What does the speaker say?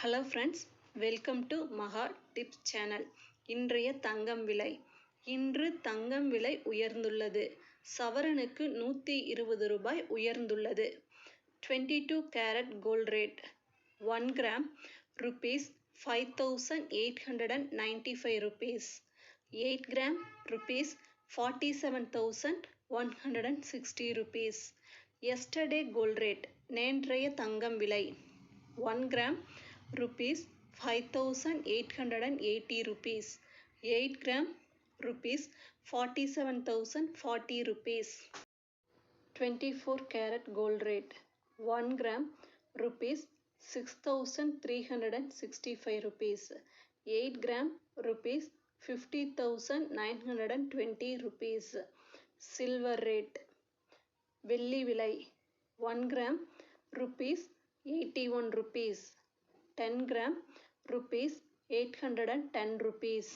Hello friends welcome to Maha tips channel இன்றைய தங்கம் விலை. இன்று தங்கம் விலை உயர்ந்துள்ளது. சவரனுக்கு நூற்றி இருபது ரூபாய் உயர்ந்துள்ளது. Twenty two carat gold rate one gram rupees five thousand eight hundred and ninety five rupees eight gram rupees forty seven thousand one hundred and sixty rupees yesterday gold rate நேன்றைய தங்கம் விலை one gram rupees five thousand eight hundred and eighty rupees eight gram rupees forty seven thousand forty rupees twenty four carat gold rate one gram rupees six thousand three hundred and sixty five rupees eight gram rupees fifty thousand nine hundred and twenty rupees silver rate வெள்ளி விலை. One gram rupees eighty one rupees ten gram rupees eight hundred and ten rupees